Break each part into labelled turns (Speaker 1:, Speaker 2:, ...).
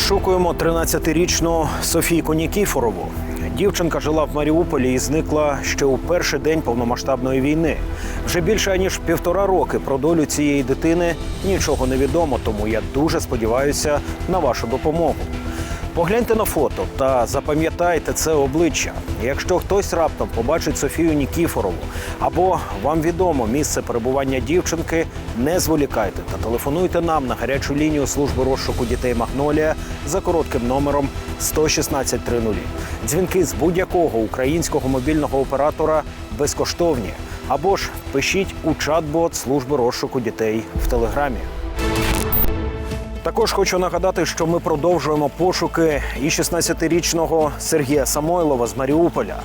Speaker 1: Розшукуємо 13-річну Софійку Нікіфорову. Дівчинка жила в Маріуполі і зникла ще у перший день повномасштабної війни. Вже більше ніж півтора роки про долю цієї дитини нічого не відомо, тому я дуже сподіваюся на вашу допомогу. Погляньте на фото та запам'ятайте це обличчя. Якщо хтось раптом побачить Софію Нікіфорову або вам відомо місце перебування дівчинки, не зволікайте та телефонуйте нам на гарячу лінію служби розшуку дітей Магнолія за коротким номером 11630. Дзвінки з будь-якого українського мобільного оператора безкоштовні. Або ж пишіть у чат-бот служби розшуку дітей в телеграмі. Також хочу нагадати, що ми продовжуємо пошуки і 16-річного Сергія Самойлова з Маріуполя.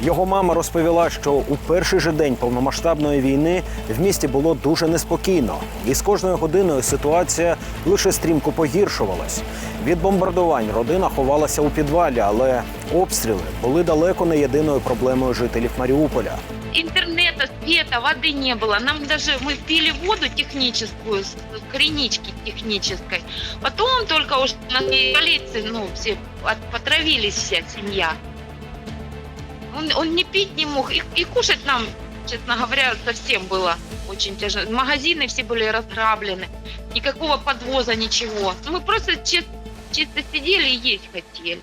Speaker 1: Його мама розповіла, що у перший же день повномасштабної війни в місті було дуже неспокійно, і з кожною годиною ситуація лише стрімко погіршувалась. Від бомбардувань родина ховалася у підвалі, але обстріли були далеко не єдиною проблемою жителів Маріуполя.
Speaker 2: Интернета, света, воды не было. Нам даже мы пили воду техническую, с кринички технической. Потом только уже на полиции, ну, все от- потравились вся семья. Он, он не пить не мог, и, и кушать нам, честно говоря, совсем было очень тяжело. Магазины все были разграблены, никакого подвоза, ничего. Мы просто чис- чисто сидели и есть хотели.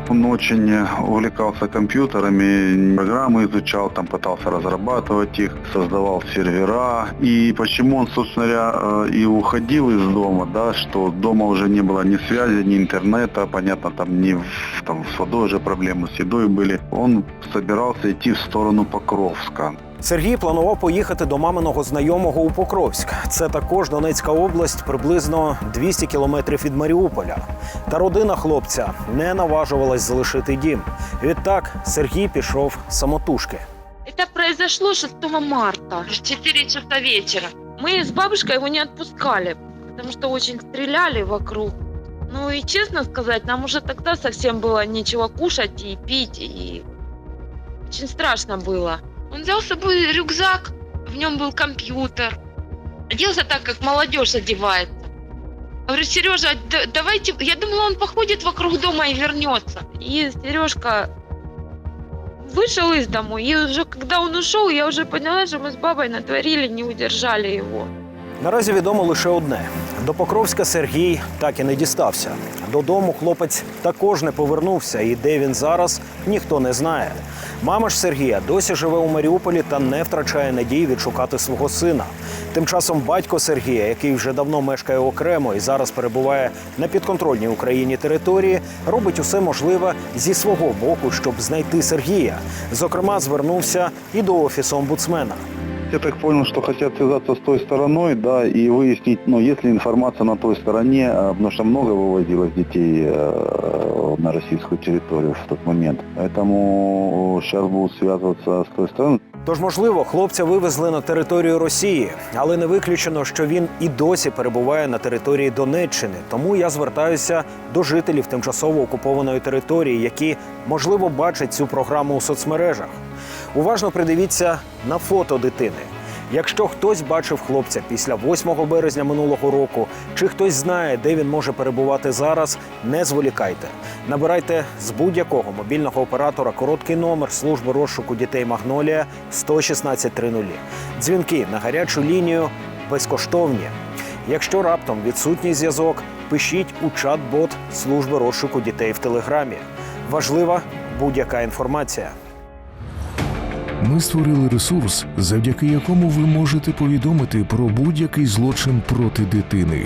Speaker 3: Он очень увлекался компьютерами, программы изучал, там пытался разрабатывать их, создавал сервера. И почему он, собственно говоря, э, и уходил из дома, да, что дома уже не было ни связи, ни интернета, понятно, там ни в- там, с водой уже проблемы, с едой были. Он собирался идти в сторону Покровска.
Speaker 1: Сергій планував поїхати до маминого знайомого у Покровськ. Це також Донецька область, приблизно 200 кілометрів від Маріуполя. Та родина хлопця не наважувалась залишити дім. Відтак Сергій пішов самотужки.
Speaker 2: Это произошло 6 марта, в 4 часа вечера. Мы с бабушкой его не отпускали, потому что очень стреляли вокруг. Ну и честно сказать, нам уже тогда совсем было нечего кушать и пить, и очень страшно было. Он взял с собой рюкзак, в нем был компьютер. Оделся так, как молодежь одевается. Говорю, Сережа, да- давайте, я думала, он походит вокруг дома и вернется. И Сережка вышел из дому, и уже когда он ушел, я уже поняла, что мы с бабой натворили, не удержали его.
Speaker 1: Наразі відомо лише одне: до Покровська Сергій так і не дістався. Додому хлопець також не повернувся, і де він зараз ніхто не знає. Мама ж Сергія досі живе у Маріуполі та не втрачає надії відшукати свого сина. Тим часом батько Сергія, який вже давно мешкає окремо і зараз перебуває на підконтрольній Україні території, робить усе можливе зі свого боку, щоб знайти Сергія. Зокрема, звернувся і до офісу омбудсмена
Speaker 3: Я так понял, что хотят связаться с той стороной, да, и выяснить, ну, есть ли информация на той стороне, а, потому что много вывозилось детей э, на российскую территорию в тот момент. Поэтому сейчас будут связываться с той стороной.
Speaker 1: Тож, можливо, хлопця вивезли на територію Росії, але не виключено, що він і досі перебуває на території Донеччини. Тому я звертаюся до жителів тимчасово окупованої території, які можливо бачать цю програму у соцмережах. Уважно придивіться на фото дитини. Якщо хтось бачив хлопця після 8 березня минулого року, чи хтось знає, де він може перебувати зараз, не зволікайте. Набирайте з будь-якого мобільного оператора короткий номер служби розшуку дітей Магнолія 11630. Дзвінки на гарячу лінію безкоштовні. Якщо раптом відсутній зв'язок, пишіть у чат-бот служби розшуку дітей в телеграмі. Важлива будь-яка інформація.
Speaker 4: Ми створили ресурс, завдяки якому ви можете повідомити про будь-який злочин проти дитини.